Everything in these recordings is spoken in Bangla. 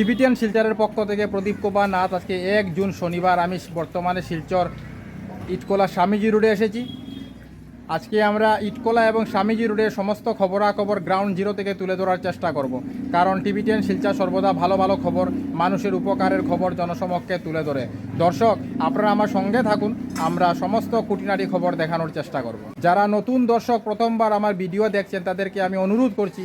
টিবিটিয়ান শিলচরের পক্ষ থেকে প্রদীপ কুমার নাথ আজকে এক জুন শনিবার আমি বর্তমানে শিলচর ইটকোলা স্বামীজি রোডে এসেছি। আজকে আমরা ইটকোলা এবং স্বামীজি রোডের সমস্ত খবরাখবর গ্রাউন্ড জিরো থেকে তুলে ধরার চেষ্টা করব। কারণ টিবিটিয়ান শিলচর সর্বদা ভালো ভালো খবর, মানুষের উপকারের খবর জনসমক্ষে তুলে ধরে। দর্শক, আপনারা আমার সঙ্গে থাকুন, আমরা সমস্ত খুঁটিনাটি খবর দেখানোর চেষ্টা করব। যারা নতুন দর্শক প্রথমবার আমার ভিডিও দেখছেন, তাদেরকে আমি অনুরোধ করছি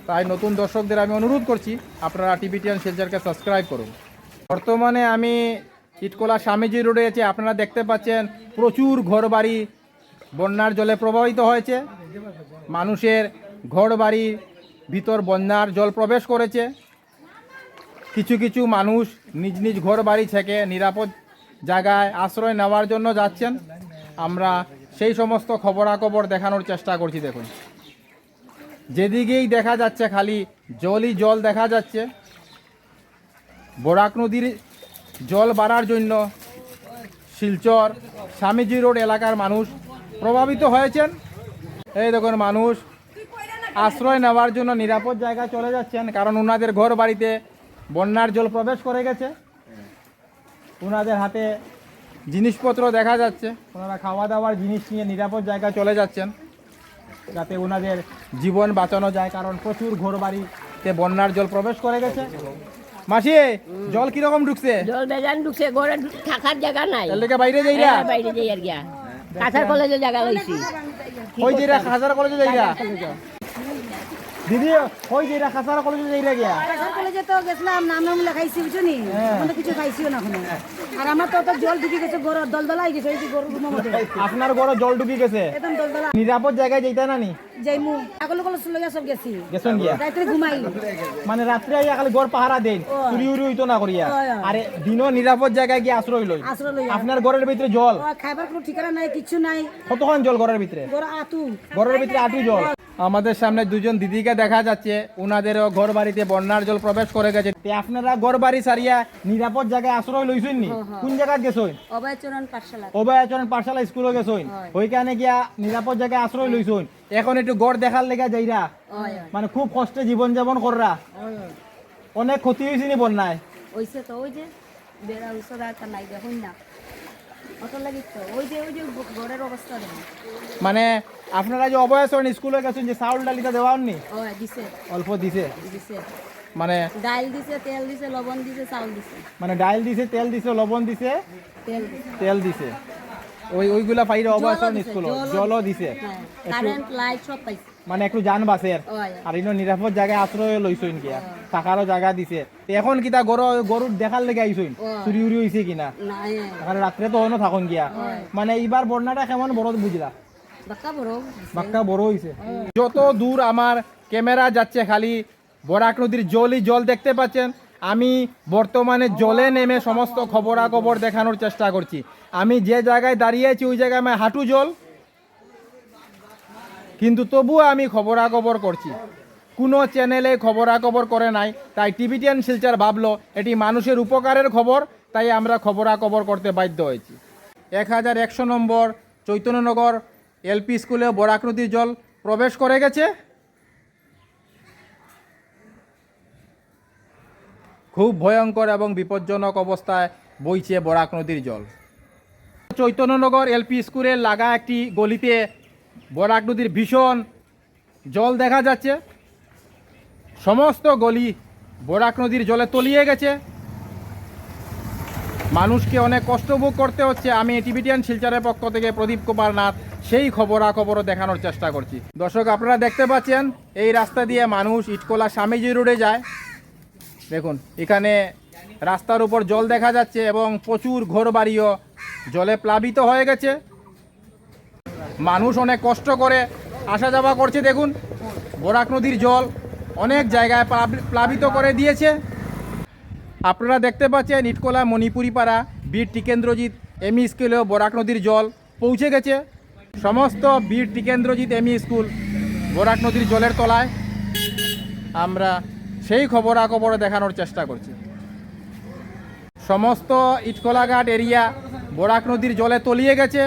তাই নতুন দর্শকদের আমি অনুরোধ করছি, আপনারা টিভিটিয়ান শিলচরকে সাবস্ক্রাইব করুন। বর্তমানে আমি ইটকোলা স্বামীজি রোডে আছি, আপনারা দেখতে পাচ্ছেন প্রচুর ঘরবাড়ি, বন্যার জলে প্রভাবিত হয়েছে। মানুষের ঘরবাড়ি ভিতর বন্যার জল প্রবেশ করেছে। কিছু কিছু মানুষ নিজ নিজ ঘর বাড়ি থেকে নিরাপদ জায়গায় আশ্রয় নেওয়ার জন্য যাচ্ছেন। আমরা সেই সমস্ত খবরাখবর দেখানোর চেষ্টা করছি, দেখুন। যেদিকেই দেখা যাচ্ছে খালি জলই জল দেখা যাচ্ছে। বরাক নদীর জল বাড়ার জন্য শিলচর স্বামীজি রোড এলাকার মানুষ প্রভাবিত হয়েছেন। এই দেখুন মানুষ আশ্রয় নেওয়ার জন্য নিরাপদ জায়গা চলে যাচ্ছেন কারণ ওনাদের ঘর বাড়িতে বন্যার জল প্রবেশ করে গেছে। ওনাদের হাতে জিনিসপত্র দেখা যাচ্ছে। ওনারা খাওয়া দাওয়ার জিনিস নিয়ে নিরাপদ জায়গায় চলে যাচ্ছেন। যাতে ওনাদের জীবন বাঁচানো যায় কারণ প্রচুর ঘর বাড়িতে বন্যার জল প্রবেশ করে গেছে। মাসি জল কীরকম ঢুকছে? জল বেজান ঢুকছে ঘরে থাকার জায়গা নাই। তাহলে বাইরে যাই না বাইরে যাই আর গিয়া কাছার কলেজে জায়গা লইছি। ওই যে হাজার কলেজে দিদি ওই যেটা খাসার কলেজে যাইরা গিয়া? সরকার কলেজে তো গেছিলাম নাম নাম লেখাইছি বুঝছ নি? কিছু খাইছিও না এখন আর আমার তো তো জল ঢুকে গেছে গরু দলদলা হয়ে গেছে এই যে গরু রুমের মধ্যে। আপনার ঘরে জল ঢুকি গেছে? একদম দলদলা। নিরাপদ জায়গায় যাইতা না নি? যাইমু। আগল কল লইয়া সব গেছি। গেছন গিয়া? রাত্রে ঘুমাই। মানে রাত্রে আইয়া খালি ঘর পাহারা দেন চুরি উরি হইতো না করিয়া। আরে দিনও নিরাপদ জায়গায় গিয়ে আশ্রয় লই। আপনার ঘরের ভিতরে জল? ও, খাইবার কোনো ঠিকানা নাই কিছু নাই। কতক্ষণ জল ঘরের ভিতরে? গরু আতু। ঘরের ভিতরে আটু জল? আমাদের সামনে দুজন দিদিকে দেখা যাচ্ছে। ওনাদেরও ঘর বাড়িতে বন্যার জল প্রবেশ করে গেছে। আপনারা ঘর বাড়ি সারিয়া নিরাপদ জায়গায় আশ্রয় লইছেন নি কোন জায়গায় গেছইন অভয়চরণ পাঠশালা। অভয়াচরণ পাঠশালা স্কুলে গেছইন ওইখানে গিয়া নিরাপদ জায়গায় আশ্রয় লইছইন এখন একটু গড় দেখার লেগে যাইরা। মানে খুব কষ্টে জীবন যাপন কররা অনেক ক্ষতি হয়েছে নি বন্যায়? ওইছে তো ওই যে বেড়া একটা নাই দেখুন না। মানে আপনারা যে অভয়াচরণ স্কুলে গেছেন যে চাউল ডালিটা দেওয়া হননি অল্প দিছে? দিছে। মানে ডাইল দিছে তেল দিছে লবণ দিছে চাউল দিছে। মানে ডাইল দিছে তেল দিছে লবণ দিছে তেল দিছে। তেল দিছে। ওই ওইগুলা পাইরে দিছে, স্কুল জলও দিছে হ্যাঁ। কারেন্ট লাইট সব পাইছে। মানে একটু যান বাসের আর। ইনো নিরাপদ জায়গায় আশ্রয় লইছইন গিয়া। থাকারও জায়গা দিছে। এখন কিতা গরু গরুর দেখার লেগে আইছইন। চুরি উরি হইছে কিনা? না এখানে রাত্রে তো হনো থাকুন গিয়া। মানে এইবার বন্যাটা কেমন বড় বুঝলা? বাক্কা বড় বাক্কা বড় হইছে। যত দূর আমার ক্যামেরা যাচ্ছে খালি বরাক নদীর জলই জল দেখতে পাচ্ছেন আমি বর্তমানে জলে নেমে সমস্ত খবরাখবর দেখানোর চেষ্টা করছি। আমি যে জায়গায় দাঁড়িয়ে আছি, ওই জায়গায় আমার হাঁটু জল। কিন্তু তবুও আমি খবরাখবর করছি। কোনো চ্যানেলে খবরাখবর করে নাই। তাই টিভি টিভিটিয়ান শিলচার ভাবলো, এটি মানুষের উপকারের খবর, তাই আমরা খবরাখবর করতে বাধ্য হয়েছি। এক হাজার একশো নম্বর চৈতন্যনগর এলপি স্কুলে বরাক নদীর জল প্রবেশ করে গেছে। খুব ভয়ঙ্কর এবং বিপজ্জনক অবস্থায় বইছে বরাক নদীর জল। চৈতন্যনগর এলপি স্কুলের লাগা একটি গলিতে বরাক নদীর ভীষণ জল দেখা যাচ্ছে। সমস্ত গলি বরাক নদীর জলে তলিয়ে গেছে। মানুষকে অনেক কষ্ট ভোগ করতে হচ্ছে। আমি টিভিটিয়ান শিলচরের পক্ষ থেকে প্রদীপ কুমার নাথ সেই খবরাখবরও দেখানোর চেষ্টা করছি। দর্শক, আপনারা দেখতে পাচ্ছেন, এই রাস্তা দিয়ে মানুষ ইটকোলা স্বামীজি রোডে যায়। দেখুন, এখানে রাস্তার উপর জল দেখা যাচ্ছে এবং প্রচুর ঘরবাড়িও জলে প্লাবিত হয়ে গেছে। মানুষ অনেক কষ্ট করে আসা যাওয়া করছে, দেখুন। বরাক নদীর জল অনেক জায়গায় প্লাবি- প্লাবিত করে দিয়েছে। আপনারা দেখতে পাচ্ছেন, ইটকোলা মণিপুরি পাড়া বীর টিকেন্দ্রজিৎ, এমই স্কুলে বরাক নদীর জল পৌঁছে গেছে। সমস্ত বীর টিকেন্দ্রজিৎ, এমই স্কুল বরাক নদীর জলের তলায়। আমরা সেই খবরাখবর দেখানোর চেষ্টা করছি। সমস্ত ইটকলাঘাট এরিয়া বরাক নদীর জলে তলিয়ে গেছে।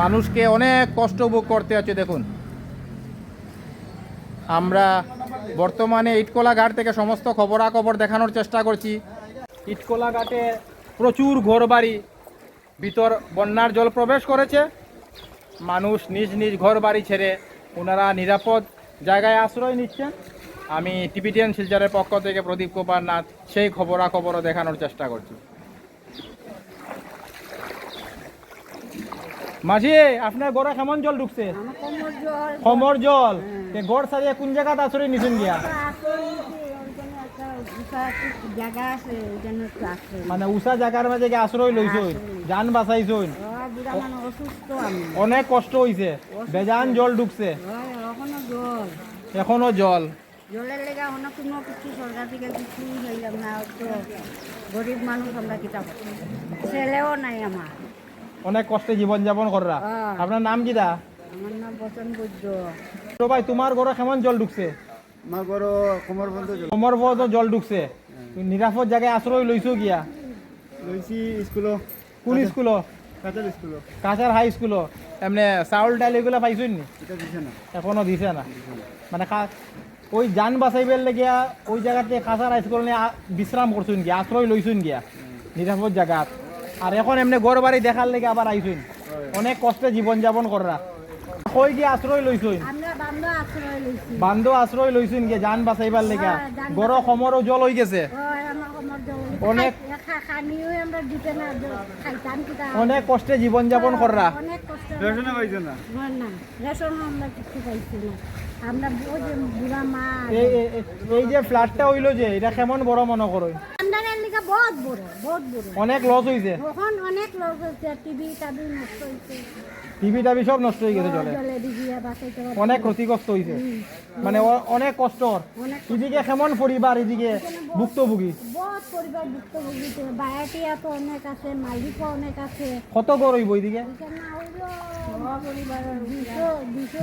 মানুষকে অনেক কষ্ট ভোগ করতে হচ্ছে, দেখুন। আমরা বর্তমানে ইটকলা ঘাট থেকে সমস্ত খবরাখবর দেখানোর চেষ্টা করছি। ইটকলা ঘাটে প্রচুর ঘরবাড়ি, ভিতর বন্যার জল প্রবেশ করেছে। মানুষ নিজ নিজ ঘর বাড়ি ছেড়ে ওনারা নিরাপদ জায়গায় আশ্রয় নিচ্ছেন। আমি টিবিটিয়ান শিলচরের পক্ষ থেকে প্রদীপ কুমার নাথ সেই খবরাখবরও দেখানোর চেষ্টা করছি। মাঝি আপনার গড়ে কেমন জল ঢুকছে? কোমর জল। গড় সারিয়ে কোন জায়গাতে আশ্রয় নিছেন গিয়া? মানে উষা জায়গার মাঝে আশ্রয় লইছই যান বাঁচাইছই। অনেক কষ্ট হইছে। বেজান জল ঢুকছে। এখনও জল। এখনও জল। জলের লেগে এখনও কোনো কিছু সরকার থেকে কিছু হইলাম না তো গরিব মানুষ আমরা কিতাব ছেলেও নাই আমার। অনেক কষ্টে জীবন যাপন কররা। হ্যাঁ। আপনার নাম কিটা আমার নাম বচন বৈদ্য। তো ভাই তোমার ঘরে কেমন জল ঢুকছে? গরো কোমর বন্ধ জল কমর পর্যন্ত জল ঢুকছে। তুমি নিরাপদ জায়গায় আশ্রয় লইছো গিয়া লইছি স্কুলো কোন কাতার স্কুলো কাছার হাই স্কুল এমনি চাউল ডাল এগুলো পাইছই নি? এটা দিছে না। এখনও দিছে না। মানে কা- ওই যান বাঁচাইবার লেগিয়া ওই জায়গাতে কাছার হাই স্কুল নিয়ে বিশ্রাম করছুন গিয়া আশ্রয় লইছুন গিয়া। নিরাপদ জায়গাত আর এখন এমনি ঘর বাড়ি দেখার লেগে আবার আইছুন অনেক কষ্টে জীবন যাপন কররা কই গিয়ে আশ্রয় লইছুন বান্ধ আশ্রয় লইছুন গিয়ে যান বাঁচাইবার লেগা গড় সমরও জল হয়ে গেছে। অনেক- অনেক কষ্টে জীবন যাপন কররা। অনেক কষ্ট রেশনে পাইছে না? না না রেশন আমরা কিছু পাইছি না। আমরা বুড়া মা এই এই- এই- এই যে ফ্ল্যাটটা হইল যে এটা কেমন বড় মনে করো? বহুত বড় বহুত বড়। অনেক লস হইছে। তখন অনেক লোক হয়েছে টিভি টাবি নষ্ট হয়েছে টিভি টাবি সব নষ্ট হয়ে গেছে জলে। জলে অনেক ক্ষতিগ্রস্ত হইছে। মানে অনেক কষ্টর। অনেক এদিকে কেমন পরিবার এদিকে ভুক্তভোগী? বহুত পরিবার ভুক্তভোগীতে বায়াটিয়া তো অনেক আছে মালিকও অনেক আছে। কত গড় হইব এদিকে?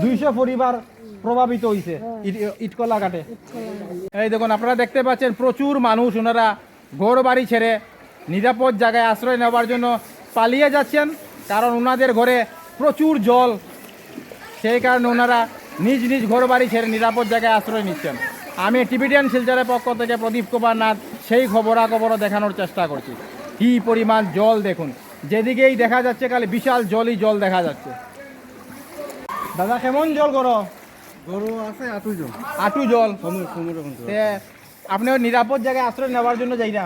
দুইশো পরিবার প্রভাবিত হইছে ইট- ইটকলা কাটে এই দেখুন আপনারা দেখতে পাচ্ছেন প্রচুর মানুষ ওনারা ঘর বাড়ি ছেড়ে নিরাপদ জায়গায় আশ্রয় নেওয়ার জন্য পালিয়ে যাচ্ছেন কারণ ওনাদের ঘরে প্রচুর জল। সেই কারণে ওনারা নিজ নিজ ঘর বাড়ি ছেড়ে নিরাপদ জায়গায় আশ্রয় নিচ্ছেন। আমি টিবিটিয়ান শিলচরের পক্ষ থেকে প্রদীপ কুমার নাথ সেই খবরাখবরও দেখানোর চেষ্টা করছি। কী পরিমাণ জল দেখুন। যেদিকেই দেখা যাচ্ছে খালি বিশাল জলই জল দেখা যাচ্ছে। দাদা কেমন জল করো গরু আছে আটু জন আটু জল। আপনি নিরাপদ জায়গায় আশ্রয় নেওয়ার জন্য যাই না?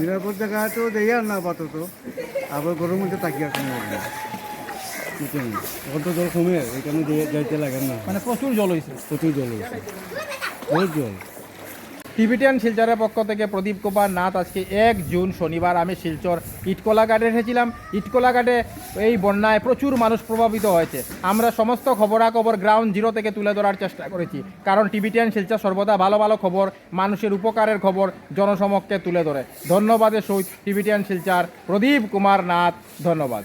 নিরাপদ জায়গা তো দেই আর না আপাতত। আবার গরম মধ্যে তাকিয়ে আছে অত এখন তো জল কমে এখানে যাইতে লাগে না। মানে প্রচুর জল হয়েছে প্রচুর জল হয়েছে বহুত জল। টিবিটিয়ান শিলচরের পক্ষ থেকে প্রদীপ কুমার নাথ আজকে এক জুন শনিবার আমি শিলচর ইটকলা ঘাটে এসেছিলাম ইটকলা ঘাটে এই বন্যায় প্রচুর মানুষ প্রভাবিত হয়েছে। আমরা সমস্ত খবরাখবর গ্রাউন্ড জিরো থেকে তুলে ধরার চেষ্টা করেছি। কারণ টিবিটিয়ান শিলচর সর্বদা ভালো ভালো খবর, মানুষের উপকারের খবর জনসমক্ষে তুলে ধরে। ধন্যবাদের সহিত টিবিটিয়ান শিলচর প্রদীপ কুমার নাথ, ধন্যবাদ।